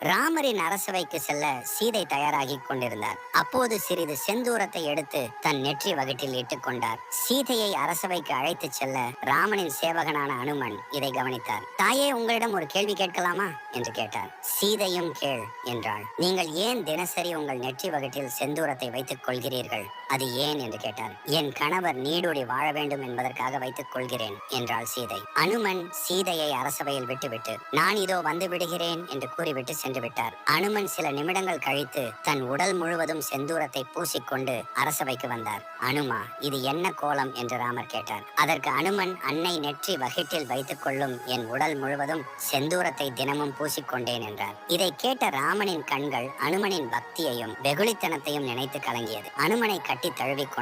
ராமரின் அரசவைக்கு செல்ல சீதை தயாராகி கொண்டிருந்தார். அப்போது சிறிது செந்தூரத்தை எடுத்து தன் நெற்றி வகிட்டில் இட்டுக் கொண்டார். சீதையை அரசவைக்கு அழைத்துச் செல்ல ராமனின் சேவகனான அனுமன் இதை கவனித்தார். தாயே உங்களிடம் ஒரு கேள்வி கேட்கலாமா? என்று கேட்டார். சீதையும் கேள் என்றாள். நீங்கள் ஏன் தினசரி உங்கள் நெற்றி வகிட்டில் செந்தூரத்தை வைத்துக் கொள்கிறீர்கள்? அது ஏன்? என்று கேட்டார். என் கணவர் நீடூடி வாழ வேண்டும் என்பதற்காக வைத்துக் கொள்கிறேன் என்றாள் சீதை. அனுமன் சீதையை அரசவையில் விட்டுவிட்டு நான் இதோ வந்து விடுகிறேன் என்று கூறிவிட்டு சென்று விட்டார் அனுமன் சில நிமிடங்கள் கழித்து தன் உடல் முழுவதும் செந்தூரத்தை பூசிக்கொண்டு அரசவைக்கு வந்தார். அனுமா இது என்ன கோலம்? என்று ராமர் கேட்டார். அதற்கு அனுமன் அன்னை நெற்றி வகிட்டில் வைத்துக் கொள்ளும் என் உடல் முழுவதும் செந்தூரத்தை தினமும் பூசிக்கொண்டேன் என்றார். இதை கேட்ட ராமனின் கண்கள் அனுமனின் பக்தியையும் வெகுளித்தனத்தையும் நினைத்து கலங்கியது. அனுமனை கட்டி தழுவிக்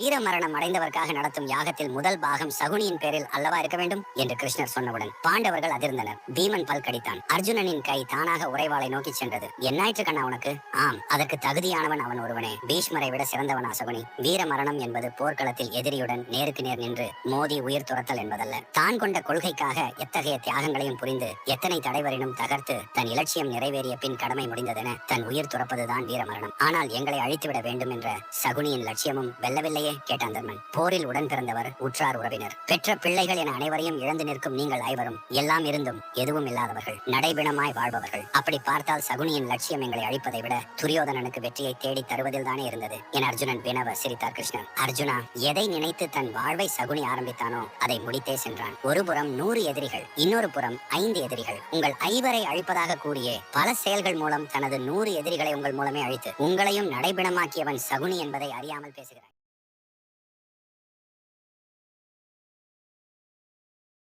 வீரமரணம் அடைந்தவர்க்காக நடத்தும் யாகத்தில் முதல் பாகம் சகுனியின் பேரில் அல்லவா இருக்க வேண்டும்? என்று கிருஷ்ணர் சொன்னவுடன் பாண்டவர்கள் அதிர்ந்தனர். பீமன் பல் கடித்தான். அர்ஜுனனின் கை தானாக உறைவாளை நோக்கி சென்றது. என்னாயிற்று கண்ணா உனக்கு? ஆம். அதற்கு தகுதியானவன் அவன் ஒருவனே. பீஷ்மரை விட சிறந்தவனா சகுனி. வீரமரணம் என்பது போர்க்களத்தில் எதிரியுடன் நேருக்கு நேர் நின்று மோதி உயிர் துரத்தல் என்பதல்ல. தான் கொண்ட கொள்கைக்காக எத்தகைய தியாகங்களையும் புரிந்து எத்தனை தடைவரினும் தகர்த்து தன் இலட்சியம் நிறைவேறிய பின் கடமை முடிந்ததென தன் உயிர் துறப்பதுதான் வீரமரணம். ஆனால் எங்களை அழித்துவிட வேண்டும் என்ற சகுனியின் லட்சியமும் வெல்லவில்லை வெல்லவில்லையே கேட்டான் தர்மன். போரில் உடன் பிறந்தவர் உற்றார் உறவினர். பெற்ற பிள்ளைகள் என அனைவரையும் இழந்து நிற்கும் நீங்கள் ஐவரும் எல்லாம் இருந்தும் எதுவும் இல்லாதவர்கள் நடைபிணமாய் வாழ்பவர்கள். அப்படி பார்த்தால் சகுனியின் லட்சியம் எங்களை அழிப்பதை விட துரியோதனனுக்கு வெற்றியை தேடி தருவதில் தானே இருந்தது என அர்ஜுனன் வினவ சிரித்தார் கிருஷ்ணன். அர்ஜுனா எதை நினைத்து தன் வாழ்வை சகுனி ஆரம்பித்தானோ அதை முடித்தே சென்றான். ஒரு புறம் நூறு எதிரிகள் இன்னொரு புறம் ஐந்து எதிரிகள். உங்கள் ஐவரை அழிப்பதாக கூறியே பல செயல்கள் மூலம் தனது நூறு எதிரிகளை உங்கள் மூலமே அழித்து உங்களையும் நடைபிணமாக்கியவன் சகுனி என்பதை அறியாமல் பேசுகிறார்